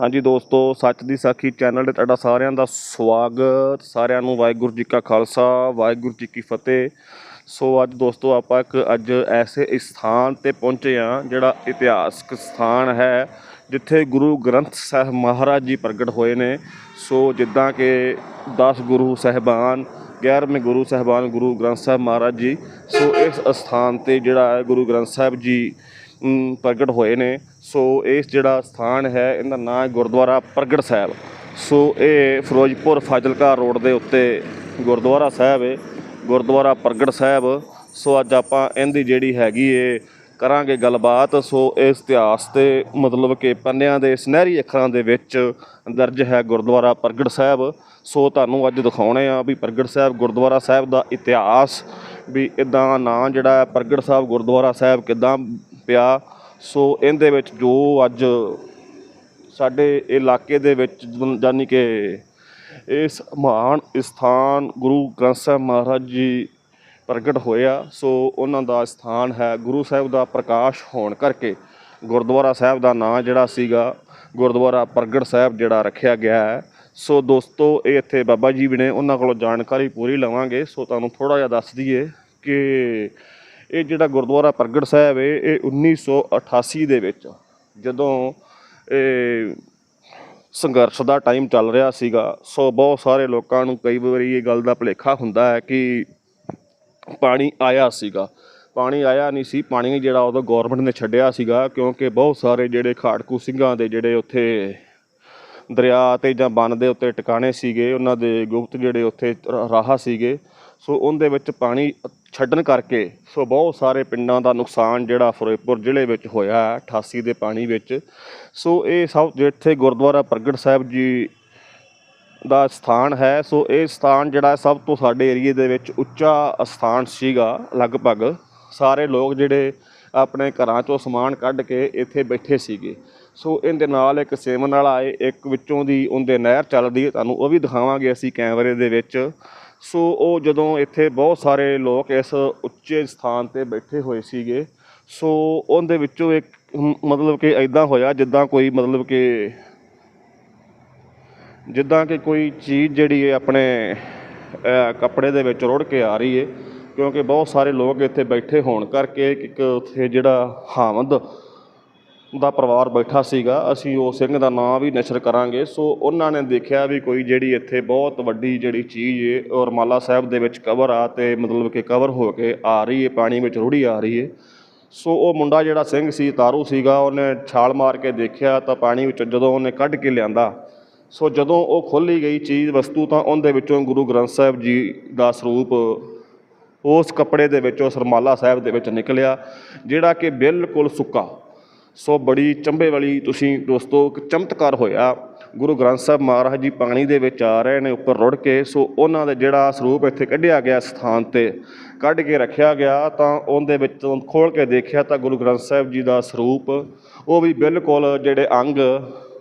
ਹਾਂਜੀ ਦੋਸਤੋ, ਸੱਚ ਦੀ ਸਾਖੀ ਚੈਨਲ ਤੇ ਤੁਹਾਡਾ ਸਾਰਿਆਂ ਦਾ ਸਵਾਗਤ। ਸਾਰਿਆਂ ਨੂੰ ਵਾਹਿਗੁਰੂ ਜੀ ਕਾ ਖਾਲਸਾ, ਵਾਹਿਗੁਰੂ ਜੀ ਕੀ ਫਤਿਹ। ਸੋ ਅੱਜ ਦੋਸਤੋ, ਆਪਾਂ ਇੱਕ ਅੱਜ ਐਸੇ ਸਥਾਨ ਤੇ ਪਹੁੰਚੇ ਆ ਜਿਹੜਾ ਇਤਿਹਾਸਕ ਸਥਾਨ ਹੈ, ਜਿੱਥੇ ਗੁਰੂ ਗ੍ਰੰਥ ਸਾਹਿਬ ਮਹਾਰਾਜ ਜੀ ਪ੍ਰਗਟ ਹੋਏ ਨੇ। ਸੋ ਜਿੱਦਾਂ ਕਿ 10 ਗੁਰੂ ਸਹਿਬਾਨ 11ਵੇਂ ਗੁਰੂ ਸਹਿਬਾਨ ਗੁਰੂ ਗ੍ਰੰਥ ਸਾਹਿਬ ਮਹਾਰਾਜ ਜੀ, ਸੋ ਇਸ ਸਥਾਨ ਤੇ ਜਿਹੜਾ ਹੈ ਗੁਰੂ ਗ੍ਰੰਥ ਸਾਹਿਬ ਜੀ ਪ੍ਰਗਟ ਹੋਏ ਨੇ। ਸੋ ਇਸ ਜਿਹੜਾ ਸਥਾਨ ਹੈ, ਇਹਦਾ ਨਾਮ ਹੈ ਗੁਰਦੁਆਰਾ ਪ੍ਰਗਟ ਸਾਹਿਬ। ਸੋ ਇਹ ਫਿਰੋਜ਼ਪੁਰ ਫਾਜ਼ਿਲਕਾ ਰੋਡ ਦੇ ਉੱਤੇ ਗੁਰਦੁਆਰਾ ਸਾਹਿਬ ਹੈ ਗੁਰਦੁਆਰਾ ਪ੍ਰਗਟ ਸਾਹਿਬ। ਸੋ ਅੱਜ ਆਪਾਂ ਇਹਦੀ ਜਿਹੜੀ ਹੈਗੀ ਏ, ਕਰਾਂਗੇ ਗੱਲਬਾਤ। ਸੋ ਇਸ ਇਤਿਹਾਸ ਤੇ ਮਤਲਬ ਕਿ ਪੰਨਿਆਂ ਦੇ ਸੁਨਹਿਰੀ ਅੱਖਰਾਂ ਦੇ ਵਿੱਚ ਦਰਜ ਹੈ ਗੁਰਦੁਆਰਾ ਪ੍ਰਗਟ ਸਾਹਿਬ। ਸੋ ਤੁਹਾਨੂੰ ਅੱਜ ਦਿਖਾਉਣੇ ਆ ਵੀ ਪ੍ਰਗਟ ਸਾਹਿਬ, ਗੁਰਦੁਆਰਾ ਸਾਹਿਬ ਦਾ ਇਤਿਹਾਸ, ਵੀ ਇਦਾਂ ਨਾਂ ਜਿਹੜਾ ਹੈ ਪ੍ਰਗਟ ਸਾਹਿਬ, ਗੁਰਦੁਆਰਾ ਸਾਹਿਬ ਕਿਦਾਂ ਪਿਆ। ਸੋ ਇਹਦੇ ਵਿੱਚ ਜੋ ਅੱਜ ਸਾਡੇ ਇਲਾਕੇ ਦੇ ਵਿੱਚ ਜਾਨੀ ਕਿ ਇਸ ਮਹਾਨ ਸਥਾਨ ਗੁਰੂ ਗ੍ਰੰਥ ਸਾਹਿਬ ਮਹਾਰਾਜ ਜੀ ਪ੍ਰਗਟ ਹੋਇਆ। ਸੋ ਉਹਨਾਂ ਦਾ ਸਥਾਨ ਹੈ ਗੁਰੂ ਸਾਹਿਬ ਦਾ ਪ੍ਰਕਾਸ਼ ਹੋਣ ਕਰਕੇ ਗੁਰਦੁਆਰਾ ਸਾਹਿਬ ਦਾ ਨਾਂ ਜਿਹੜਾ ਸੀਗਾ ਗੁਰਦੁਆਰਾ ਪ੍ਰਗਟ ਸਾਹਿਬ ਜਿਹੜਾ ਰੱਖਿਆ ਗਿਆ ਹੈ। ਸੋ ਦੋਸਤੋ, ਇਹ ਇੱਥੇ ਬਾਬਾ ਜੀ ਵੀ ਨੇ, ਉਹਨਾਂ ਕੋਲੋਂ ਜਾਣਕਾਰੀ ਪੂਰੀ ਲਵਾਂਗੇ। ਸੋ ਤੁਹਾਨੂੰ ਥੋੜਾ ਜਿਹਾ ਦੱਸ ਦਈਏ ਕਿ ਇਹ ਜਿਹੜਾ ਗੁਰਦੁਆਰਾ ਪ੍ਰਗਟ ਸਾਹਿਬ ਹੈ, ਇਹ 1988 ਦੇ ਵਿੱਚ ਜਦੋਂ ਇਹ ਸੰਘਰਸ਼ ਦਾ ਟਾਈਮ ਚੱਲ ਰਿਹਾ ਸੀਗਾ, ਸੋ ਬਹੁਤ ਸਾਰੇ ਲੋਕਾਂ ਨੂੰ ਕਈ ਵਾਰੀ ਇਹ ਗੱਲ ਦਾ ਭੁਲੇਖਾ ਹੁੰਦਾ ਹੈ ਕਿ ਪਾਣੀ ਆਇਆ ਸੀਗਾ। ਪਾਣੀ ਆਇਆ ਨਹੀਂ ਸੀ, ਪਾਣੀ ਜਿਹੜਾ ਉਦੋਂ ਗਵਰਨਮੈਂਟ ਨੇ ਛੱਡਿਆ ਸੀਗਾ, ਕਿਉਂਕਿ ਬਹੁਤ ਸਾਰੇ ਜਿਹੜੇ ਖਾੜਕੂ ਸਿੰਘਾਂ ਦੇ ਜਿਹੜੇ ਉੱਥੇ ਦਰਿਆ ਤੇ ਜਾਂ ਬੰਨ ਦੇ ਉੱਤੇ ਟਿਕਾਣੇ ਸੀਗੇ, ਉਹਨਾਂ ਦੇ ਗੁਪਤ ਜਿਹੜੇ ਉੱਥੇ ਰ- ਰਾਹ ਸੀਗੇ, ਸੋ ਉਹਦੇ ਵਿੱਚ ਪਾਣੀ ਛੱਡਣ ਕਰਕੇ ਸੋ ਬਹੁਤ ਸਾਰੇ ਪਿੰਡਾਂ ਦਾ ਨੁਕਸਾਨ ਜਿਹੜਾ ਫਿਰੋਜ਼ਪੁਰ ਜ਼ਿਲ੍ਹੇ ਵਿੱਚ ਹੋਇਆ ਹੈ 88 ਦੇ ਪਾਣੀ ਵਿੱਚ। ਸੋ ਇਹ ਸਭ ਜਿੱਥੇ ਗੁਰਦੁਆਰਾ ਪ੍ਰਗਟ ਸਾਹਿਬ ਜੀ ਦਾ ਸਥਾਨ ਹੈ, ਸੋ ਇਹ ਸਥਾਨ ਜਿਹੜਾ ਸਭ ਤੋਂ ਸਾਡੇ ਏਰੀਏ ਦੇ ਵਿੱਚ ਉੱਚਾ ਸਥਾਨ ਸੀਗਾ ਲਗਭਗ। ਸਾਰੇ ਲੋਕ ਜਿਹੜੇ ਆਪਣੇ ਘਰਾਂ ਚੋਂ ਸਮਾਨ ਕੱਢ ਕੇ ਇੱਥੇ ਬੈਠੇ ਸੀਗੇ। ਸੋ ਇਹਦੇ ਨਾਲ ਇੱਕ ਸੇਵਨ ਵਾਲਾ ਆਏ, ਇੱਕ ਵਿੱਚੋਂ ਦੀ ਉਹਦੇ ਨਹਿਰ ਚੱਲਦੀ ਹੈ, ਤੁਹਾਨੂੰ ਉਹ ਵੀ ਦਿਖਾਵਾਂਗੇ ਅਸੀਂ ਕੈਮਰੇ ਦੇ ਵਿੱਚ। ਸੋ ਉਹ ਜਦੋਂ ਇੱਥੇ ਬਹੁਤ ਸਾਰੇ ਲੋਕ ਇਸ ਉੱਚੇ ਸਥਾਨ ਤੇ ਬੈਠੇ ਹੋਏ ਸੀਗੇ, ਸੋ ਉਹਦੇ ਵਿੱਚੋਂ ਇੱਕ ਮਤਲਬ ਕਿ ਐਦਾਂ ਹੋਇਆ, ਜਿੱਦਾਂ ਕੋਈ ਮਤਲਬ ਕਿ ਜਿੱਦਾਂ ਕਿ ਕੋਈ ਚੀਜ਼ ਜਿਹੜੀ ਹੈ ਆਪਣੇ ਕੱਪੜੇ ਦੇ ਵਿੱਚ ਰੁੜ ਕੇ ਆ ਰਹੀ ਹੈ ਕਿਉਂਕਿ ਬਹੁਤ ਸਾਰੇ ਲੋਕ ਇੱਥੇ ਬੈਠੇ ਹੋਣ ਕਰਕੇ ਇੱਕ- ਇੱਕ ਉੱਥੇ ਜਿਹੜਾ ਹਾਮਦ ਦਾ ਪਰਿਵਾਰ ਬੈਠਾ ਸੀਗਾ, ਅਸੀਂ ਉਹ ਸਿੰਘ ਦਾ ਨਾਂ ਵੀ ਨਸ਼ਰ ਕਰਾਂਗੇ। ਸੋ ਉਹਨਾਂ ਨੇ ਦੇਖਿਆ ਵੀ ਕੋਈ ਜਿਹੜੀ ਇੱਥੇ ਬਹੁਤ ਵੱਡੀ ਜਿਹੜੀ ਚੀਜ਼ ਹੈ ਉਹ ਰਮਾਲਾ ਸਾਹਿਬ ਦੇ ਵਿੱਚ ਕਵਰ ਆ ਤੇ ਮਤਲਬ ਕਿ ਕਵਰ ਹੋ ਕੇ ਆ ਰਹੀ ਹੈ ਪਾਣੀ ਵਿੱਚ ਰੁੜੀ ਆ ਰਹੀ ਹੈ ਸੋ ਉਹ ਮੁੰਡਾ ਜਿਹੜਾ ਸਿੰਘ ਸੀ, ਤਾਰੂ ਸੀਗਾ, ਉਹਨੇ ਛਾਲ ਮਾਰ ਕੇ ਦੇਖਿਆ ਤਾਂ ਪਾਣੀ ਵਿੱਚ ਜਦੋਂ ਉਹਨੇ ਕੱਢ ਕੇ ਲਿਆਂਦਾ, ਸੋ ਜਦੋਂ ਉਹ ਖੋਲੀ ਗਈ ਚੀਜ਼ ਵਸਤੂ ਤਾਂ ਉਹਦੇ ਵਿੱਚੋਂ ਗੁਰੂ ਗ੍ਰੰਥ ਸਾਹਿਬ ਜੀ ਦਾ ਸਰੂਪ ਉਸ ਕੱਪੜੇ ਦੇ ਵਿੱਚੋਂ ਸਰਮਾਲਾ ਸਾਹਿਬ ਦੇ ਵਿੱਚ ਨਿਕਲਿਆ, ਜਿਹੜਾ ਕਿ ਬਿਲਕੁਲ ਸੁੱਕਾ। ਸੋ ਬੜੀ ਚੰਬੇ ਵਾਲੀ ਤੁਸੀਂ ਦੋਸਤੋ ਇੱਕ ਚਮਤਕਾਰ ਹੋਇਆ। ਗੁਰੂ ਗ੍ਰੰਥ ਸਾਹਿਬ ਮਹਾਰਾਜ ਜੀ ਪਾਣੀ ਦੇ ਵਿੱਚ ਆ ਰਹੇ ਨੇ ਉੱਪਰ ਰੁੜ ਕੇ। ਸੋ ਉਹਨਾਂ ਦਾ ਜਿਹੜਾ ਸਰੂਪ ਇੱਥੇ ਕੱਢਿਆ ਗਿਆ ਸਥਾਨ ਤੇ, ਕੱਢ ਕੇ ਰੱਖਿਆ ਗਿਆ ਤਾਂ ਉਹਦੇ ਵਿੱਚ ਖੋਲ ਕੇ ਦੇਖਿਆ ਤਾਂ ਗੁਰੂ ਗ੍ਰੰਥ ਸਾਹਿਬ ਜੀ ਦਾ ਸਰੂਪ, ਉਹ ਵੀ ਬਿਲਕੁਲ ਜਿਹੜੇ ਅੰਗ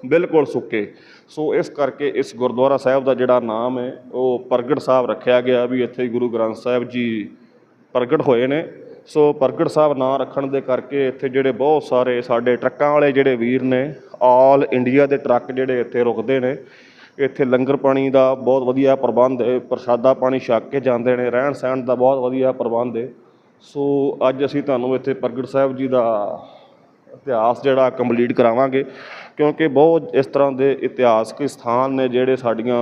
ਬਿਲਕੁਲ ਸੁੱਕੇ। ਸੋ ਇਸ ਕਰਕੇ ਇਸ ਗੁਰਦੁਆਰਾ ਸਾਹਿਬ ਦਾ ਜਿਹੜਾ ਨਾਮ ਹੈ, ਉਹ ਪ੍ਰਗਟ ਸਾਹਿਬ ਰੱਖਿਆ ਗਿਆ ਵੀ ਇੱਥੇ ਗੁਰੂ ਗ੍ਰੰਥ ਸਾਹਿਬ ਜੀ ਪ੍ਰਗਟ ਹੋਏ ਨੇ। ਸੋ ਪ੍ਰਗਟ ਸਾਹਿਬ ਨਾਂ ਰੱਖਣ ਦੇ ਕਰਕੇ ਇੱਥੇ ਜਿਹੜੇ ਬਹੁਤ ਸਾਰੇ ਸਾਡੇ ਟਰੱਕਾਂ ਵਾਲੇ ਜਿਹੜੇ ਵੀਰ ਨੇ, ਆਲ ਇੰਡੀਆ ਦੇ ਟਰੱਕ ਜਿਹੜੇ ਇੱਥੇ ਰੁਕਦੇ ਨੇ, ਇੱਥੇ ਲੰਗਰ ਪਾਣੀ ਦਾ ਬਹੁਤ ਵਧੀਆ ਪ੍ਰਬੰਧ ਹੈ ਪ੍ਰਸ਼ਾਦਾ ਪਾਣੀ ਛਕ ਕੇ ਜਾਂਦੇ ਨੇ, ਰਹਿਣ ਸਹਿਣ ਦਾ ਬਹੁਤ ਵਧੀਆ ਪ੍ਰਬੰਧ ਹੈ ਸੋ ਅੱਜ ਅਸੀਂ ਤੁਹਾਨੂੰ ਇੱਥੇ ਪ੍ਰਗਟ ਸਾਹਿਬ ਜੀ ਦਾ ਇਤਿਹਾਸ ਜਿਹੜਾ ਕੰਪਲੀਟ ਕਰਾਵਾਂਗੇ, ਕਿਉਂਕਿ ਬਹੁਤ ਇਸ ਤਰ੍ਹਾਂ ਦੇ ਇਤਿਹਾਸਕ ਸਥਾਨ ਨੇ ਜਿਹੜੇ ਸਾਡੀਆਂ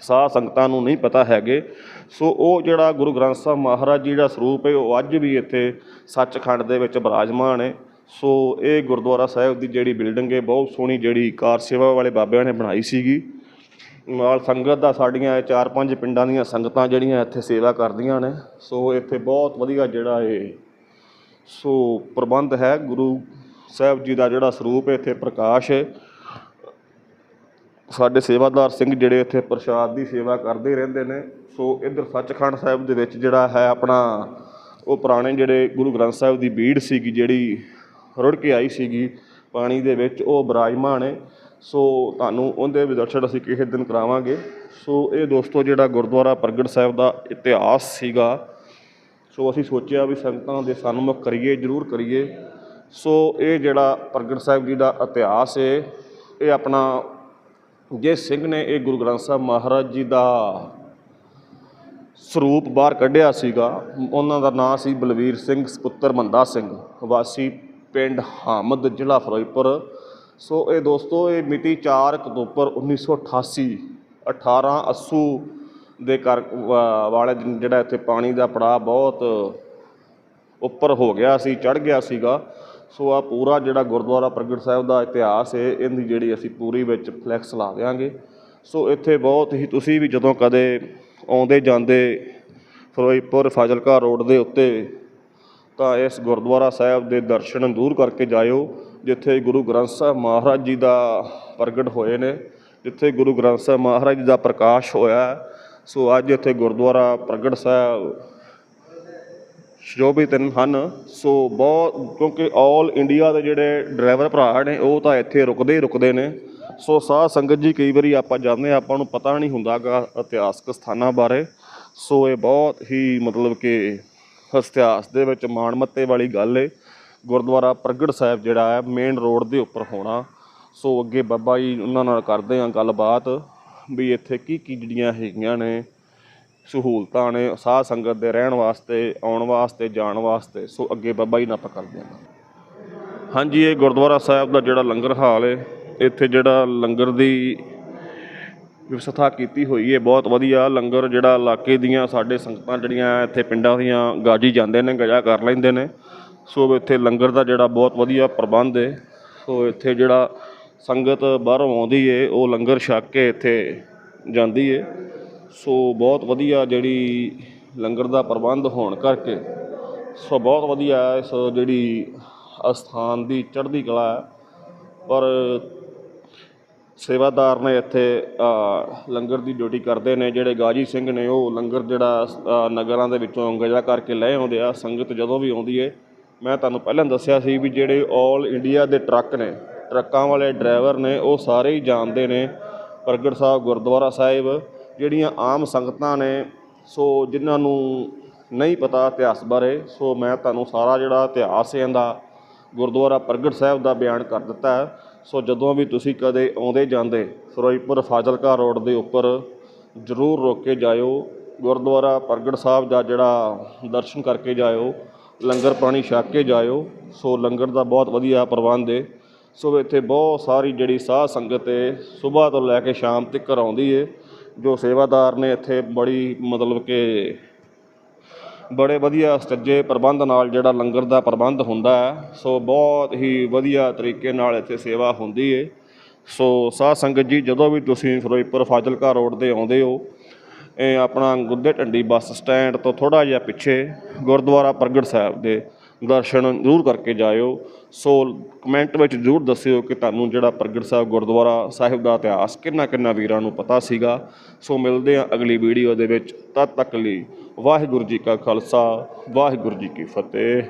ਸਾਹ ਸੰਗਤਾਂ ਨੂੰ ਨਹੀਂ ਪਤਾ ਹੈਗੇ। ਸੋ ਉਹ ਜਿਹੜਾ ਗੁਰੂ ਗ੍ਰੰਥ ਸਾਹਿਬ ਮਹਾਰਾਜ ਜੀ ਦਾ ਸਰੂਪ ਹੈ ਉਹ ਅੱਜ ਵੀ ਇੱਥੇ ਸੱਚਖੰਡ ਦੇ ਵਿੱਚ ਬਿਰਾਜਮਾਨ ਹੈ ਸੋ ਇਹ ਗੁਰਦੁਆਰਾ ਸਾਹਿਬ ਦੀ ਜਿਹੜੀ ਬਿਲਡਿੰਗ ਹੈ ਬਹੁਤ ਸੋਹਣੀ ਜਿਹੜੀ ਕਾਰ ਸੇਵਾ ਵਾਲੇ ਬਾਬਿਆਂ ਨੇ ਬਣਾਈ ਸੀਗੀ। ਨਾਲ ਸੰਗਤ ਦਾ ਸਾਡੀਆਂ ਚਾਰ ਪੰਜ ਪਿੰਡਾਂ ਦੀਆਂ ਸੰਗਤਾਂ ਜਿਹੜੀਆਂ ਇੱਥੇ ਸੇਵਾ ਕਰਦੀਆਂ ਨੇ। ਸੋ ਇੱਥੇ ਬਹੁਤ ਵਧੀਆ ਜਿਹੜਾ ਇਹ ਸੋ ਪ੍ਰਬੰਧ ਹੈ। ਗੁਰੂ ਸਾਹਿਬ ਜੀ ਦਾ ਜਿਹੜਾ ਸਰੂਪ ਹੈ ਇੱਥੇ ਪ੍ਰਕਾਸ਼ ਹੈ ਸਾਡੇ ਸੇਵਾਦਾਰ ਸਿੰਘ ਜਿਹੜੇ ਇੱਥੇ ਪ੍ਰਸ਼ਾਦ ਦੀ ਸੇਵਾ ਕਰਦੇ ਰਹਿੰਦੇ ਨੇ, ਸੋ ਇੱਧਰ ਸੱਚਖੰਡ ਸਾਹਿਬ ਦੇ ਵਿੱਚ ਜਿਹੜਾ ਹੈ ਆਪਣਾ, ਉਹ ਪੁਰਾਣੇ ਜਿਹੜੇ ਗੁਰੂ ਗ੍ਰੰਥ ਸਾਹਿਬ ਦੀ ਬੀੜ ਸੀਗੀ ਜਿਹੜੀ ਰੁੜ ਕੇ ਆਈ ਸੀਗੀ ਪਾਣੀ ਦੇ ਵਿੱਚ, ਉਹ ਬਿਰਾਜਮਾਨ ਹੈ। ਸੋ ਤੁਹਾਨੂੰ ਉਹਦੇ ਵੀ ਦਰਸ਼ਨ ਅਸੀਂ ਕਿਸੇ ਦਿਨ ਕਰਾਵਾਂਗੇ। ਸੋ ਇਹ ਦੋਸਤੋ ਜਿਹੜਾ ਗੁਰਦੁਆਰਾ ਪ੍ਰਗਟ ਸਾਹਿਬ ਦਾ ਇਤਿਹਾਸ ਸੀਗਾ, ਸੋ ਅਸੀਂ ਸੋਚਿਆ ਵੀ ਸੰਗਤਾਂ ਦੇ ਸਨਮੁਖ ਕਰੀਏ, ਜ਼ਰੂਰ ਕਰੀਏ। ਸੋ ਇਹ ਜਿਹੜਾ ਪ੍ਰਗਟ ਸਾਹਿਬ ਜੀ ਦਾ ਇਤਿਹਾਸ ਹੈ, ਇਹ ਆਪਣਾ ਜਿਸ ਸਿੰਘ ਨੇ ਇਹ ਗੁਰੂ ਗ੍ਰੰਥ ਸਾਹਿਬ ਮਹਾਰਾਜ ਜੀ ਦਾ ਸਰੂਪ ਬਾਹਰ ਕੱਢਿਆ ਸੀਗਾ। ਉਹਨਾਂ ਦਾ ਨਾਂ ਸੀ ਬਲਵੀਰ ਸਿੰਘ ਸਪੁੱਤਰ ਮੰਦਾ ਸਿੰਘ, ਵਾਸੀ ਪਿੰਡ ਹਾਮਦ, ਜ਼ਿਲ੍ਹਾ ਫਿਰੋਜ਼ਪੁਰ। ਸੋ ਇਹ ਦੋਸਤੋ, ਇਹ ਮਿਤੀ 4 ਅਕਤੂਬਰ 1988 18 ਅੱਸੂ ਦੇ ਕਰ ਵਾਲੇ ਦਿਨ ਜਿਹੜਾ ਇੱਥੇ ਪਾਣੀ ਦਾ ਪੜਾਅ ਬਹੁਤ ਉੱਪਰ ਹੋ ਗਿਆ ਸੀ ਚੜ ਗਿਆ ਸੀਗਾ। ਸੋ ਆ ਪੂਰਾ ਜਿਹੜਾ ਗੁਰਦੁਆਰਾ ਪ੍ਰਗਟ ਸਾਹਿਬ ਦਾ ਇਤਿਹਾਸ ਹੈ, ਇਹਦੀ ਜਿਹੜੀ ਅਸੀਂ ਪੂਰੀ ਵਿੱਚ ਫਲੈਕਸ ਲਾ ਦੇਵਾਂਗੇ ਸੋ ਇੱਥੇ ਬਹੁਤ ਹੀ ਤੁਸੀਂ ਵੀ ਜਦੋਂ ਕਦੇ ਆਉਂਦੇ ਜਾਂਦੇ ਫਿਰੋਜ਼ਪੁਰ ਫਾਜ਼ਿਲਕਾ ਰੋਡ ਦੇ ਉੱਤੇ, ਤਾਂ ਇਸ ਗੁਰਦੁਆਰਾ ਸਾਹਿਬ ਦੇ ਦਰਸ਼ਨ ਦੂਰ ਕਰਕੇ ਜਾਇਓ, ਜਿੱਥੇ ਗੁਰੂ ਗ੍ਰੰਥ ਸਾਹਿਬ ਮਹਾਰਾਜ ਜੀ ਦਾ ਪ੍ਰਗਟ ਹੋਏ ਨੇ, ਜਿੱਥੇ ਗੁਰੂ ਗ੍ਰੰਥ ਸਾਹਿਬ ਮਹਾਰਾਜ ਜੀ ਦਾ ਪ੍ਰਕਾਸ਼ ਹੋਇਆ। ਸੋ ਅੱਜ ਇੱਥੇ ਗੁਰਦੁਆਰਾ ਪ੍ਰਗਟ ਸਾਹਿਬ ਸ਼ੋਭਿਤ ਹਨ। ਸੋ ਬਹੁਤ ਕਿਉਂਕਿ 올 ਇੰਡੀਆ ਦੇ ਜਿਹੜੇ ਡਰਾਈਵਰ ਭਰਾ ਨੇ ਉਹ ਤਾਂ ਇੱਥੇ ਰੁਕਦੇ ਹੀ ਰੁਕਦੇ ਨੇ। ਸੋ ਸਾਹ ਸੰਗਤ ਜੀ ਕਈ ਵਾਰੀ ਆਪਾਂ ਜਾਂਦੇ ਹਾਂ, ਆਪਾਂ ਨੂੰ ਪਤਾ ਨਹੀਂ ਹੁੰਦਾਗਾ ਇਤਿਹਾਸਕ ਸਥਾਨਾਂ ਬਾਰੇ। ਸੋ ਇਹ ਬਹੁਤ ਹੀ ਮਤਲਬ ਕਿ ਇਤਿਹਾਸ ਦੇ ਵਿੱਚ ਮਾਣਮੱਤੇ ਵਾਲੀ ਗੱਲ ਏ। ਗੁਰਦੁਆਰਾ ਪ੍ਰਗਟ ਸਾਹਿਬ ਜਿਹੜਾ ਹੈ ਮੇਨ ਰੋਡ ਦੇ ਉੱਪਰ ਹੋਣਾ। ਸੋ ਅੱਗੇ ਬਾਬਾ ਜੀ ਉਹਨਾਂ ਨਾਲ ਕਰਦੇ ਹਾਂ ਗੱਲਬਾਤ ਵੀ ਇੱਥੇ ਕੀ ਕੀ ਜਿਹੜੀਆਂ ਹੈਗੀਆਂ ਨੇ। ਸਹੂਲਤਾਂ ਨੇ ਸਾਧ ਸੰਗਤ ਦੇ ਰਹਿਣ ਵਾਸਤੇ, ਆਉਣ ਵਾਸਤੇ, ਜਾਣ ਵਾਸਤੇ, ਸੋ ਅੱਗੇ ਬਾਬਾ ਜੀ ਨਾਲ ਆਪਾਂ ਕਰਦੇ ਹਾਂ ਹਾਂਜੀ, ਇਹ ਗੁਰਦੁਆਰਾ ਸਾਹਿਬ ਦਾ ਜਿਹੜਾ ਲੰਗਰ ਹਾਲ ਹੈ ਇੱਥੇ ਜਿਹੜਾ ਲੰਗਰ ਦੀ ਵਿਵਸਥਾ ਕੀਤੀ ਹੋਈ ਹੈ ਬਹੁਤ ਵਧੀਆ ਲੰਗਰ ਜਿਹੜਾ ਇਲਾਕੇ ਦੀਆਂ ਸਾਡੇ ਸੰਗਤਾਂ ਜਿਹੜੀਆਂ ਇੱਥੇ ਪਿੰਡਾਂ ਦੀਆਂ ਗਾਜੀ ਜਾਂਦੇ ਨੇ, ਗਜਾ ਕਰ ਲੈਂਦੇ ਨੇ। ਸੋ ਇੱਥੇ ਲੰਗਰ ਦਾ ਜਿਹੜਾ ਬਹੁਤ ਵਧੀਆ ਪ੍ਰਬੰਧ ਹੈ ਸੋ ਇੱਥੇ ਜਿਹੜਾ ਸੰਗਤ ਬਾਹਰੋਂ ਆਉਂਦੀ ਏ, ਉਹ ਲੰਗਰ ਛਕ ਕੇ ਇੱਥੇ ਜਾਂਦੀ ਏ। ਸੋ ਬਹੁਤ ਵਧੀਆ ਜਿਹੜੀ ਲੰਗਰ ਦਾ ਪ੍ਰਬੰਧ ਹੋਣ ਕਰਕੇ ਸੋ ਬਹੁਤ ਵਧੀਆ ਇਸ ਜਿਹੜੀ ਅਸਥਾਨ ਦੀ ਚੜ੍ਹਦੀ ਕਲਾ ਹੈ। ਪਰ ਸੇਵਾਦਾਰ ਨੇ ਇੱਥੇ ਲੰਗਰ ਦੀ ਡਿਊਟੀ ਕਰਦੇ ਨੇ, ਜਿਹੜੇ ਗਾਜੀ ਸਿੰਘ ਨੇ ਉਹ ਲੰਗਰ ਜਿਹੜਾ ਨਗਰਾਂ ਦੇ ਵਿੱਚੋਂ ਗਜਾ ਕਰਕੇ ਲੈ ਆਉਂਦੇ ਆ। ਸੰਗਤ ਜਦੋਂ ਵੀ ਆਉਂਦੀ ਏ, ਮੈਂ ਤੁਹਾਨੂੰ ਪਹਿਲਾਂ ਦੱਸਿਆ ਸੀ ਵੀ ਜਿਹੜੇ 올 ਇੰਡੀਆ ਦੇ ਟਰੱਕ ਨੇ, ਟਰੱਕਾਂ ਵਾਲੇ ਡਰਾਈਵਰ ਨੇ, ਉਹ ਸਾਰੇ ਹੀ ਜਾਣਦੇ ਨੇ ਪ੍ਰਗਟ ਸਾਹਿਬ, ਗੁਰਦੁਆਰਾ ਸਾਹਿਬ ਜਿਹੜੀਆਂ ਆਮ ਸੰਗਤਾਂ ਨੇ, ਸੋ ਜਿਨ੍ਹਾਂ ਨੂੰ ਨਹੀਂ ਪਤਾ ਇਤਿਹਾਸ ਬਾਰੇ, ਸੋ ਮੈਂ ਤੁਹਾਨੂੰ ਸਾਰਾ ਜਿਹੜਾ ਇਤਿਹਾਸ ਇਹਦਾ ਗੁਰਦੁਆਰਾ ਪ੍ਰਗਟ ਸਾਹਿਬ ਦਾ ਬਿਆਨ ਕਰ ਦਿੱਤਾ ਹੈ। ਸੋ ਜਦੋਂ ਵੀ ਤੁਸੀਂ ਕਦੇ ਆਉਂਦੇ ਜਾਂਦੇ, ਫਿਰੋਜ਼ਪੁਰ ਫਾਜ਼ਿਲਕਾ ਰੋਡ ਦੇ ਉੱਪਰ ਜ਼ਰੂਰ ਰੋਕ ਕੇ ਜਾਇਓ। ਗੁਰਦੁਆਰਾ ਪ੍ਰਗਟ ਸਾਹਿਬ ਦਾ ਜਿਹੜਾ ਦਰਸ਼ਨ ਕਰਕੇ ਜਾਇਓ, ਲੰਗਰ ਪਾਣੀ ਛਕ ਕੇ ਜਾਇਓ। ਸੋ ਲੰਗਰ ਦਾ ਬਹੁਤ ਵਧੀਆ ਪ੍ਰਬੰਧ ਹੈ ਸੋ ਇੱਥੇ ਬਹੁਤ ਸਾਰੀ ਜਿਹੜੀ ਸਾਧ ਸੰਗਤ ਹੈ ਸਵੇਰ ਤੋਂ ਲੈ ਕੇ ਸ਼ਾਮ ਤੱਕ ਆਉਂਦੀ ਹੈ ਜੋ ਸੇਵਾਦਾਰ ਨੇ ਇੱਥੇ ਬੜੀ ਮਤਲਬ ਕਿ ਬੜੇ ਵਧੀਆ ਸੱਜੇ ਪ੍ਰਬੰਧ ਨਾਲ ਜਿਹੜਾ ਲੰਗਰ ਦਾ ਪ੍ਰਬੰਧ ਹੁੰਦਾ ਹੈ, ਸੋ ਬਹੁਤ ਹੀ ਵਧੀਆ ਤਰੀਕੇ ਨਾਲ ਇੱਥੇ ਸੇਵਾ ਹੁੰਦੀ ਏ। ਸੋ ਸਾਧ ਸੰਗਤ ਜੀ, ਜਦੋਂ ਵੀ ਤੁਸੀਂ ਫਿਰੋਜ਼ਪੁਰ ਫਾਜ਼ਿਲਕਾ ਰੋਡ ਤੇ ਆਉਂਦੇ ਹੋ, ਇਹ ਆਪਣਾ ਗੁੱਦੇ ਢੰਡੀ ਬੱਸ ਸਟੈਂਡ ਤੋਂ ਥੋੜਾ ਜਿਹਾ ਪਿੱਛੇ ਗੁਰਦੁਆਰਾ ਪ੍ਰਗਟ ਸਾਹਿਬ ਦੇ ਦਰਸ਼ਨ ਜ਼ਰੂਰ ਕਰਕੇ ਜਾਇਓ। ਸੋ ਕਮੈਂਟ ਵਿੱਚ ਜ਼ਰੂਰ ਦੱਸਿਓ ਕਿ ਤੁਹਾਨੂੰ ਜਿਹੜਾ ਪ੍ਰਗਟ ਸਾਹਿਬ ਗੁਰਦੁਆਰਾ ਸਾਹਿਬ ਦਾ ਇਤਿਹਾਸ ਕਿੰਨਾ ਕਿੰਨਾ ਵੀਰਾਂ ਨੂੰ ਪਤਾ ਸੀਗਾ। ਸੋ ਮਿਲਦੇ ਹਾਂ ਅਗਲੀ ਵੀਡੀਓ ਦੇ ਵਿੱਚ। ਤਦ ਤੱਕ ਲਈ ਵਾਹਿਗੁਰੂ ਜੀ ਕਾ ਖਾਲਸਾ, ਵਾਹਿਗੁਰੂ ਜੀ ਕੀ ਫਤਿਹ।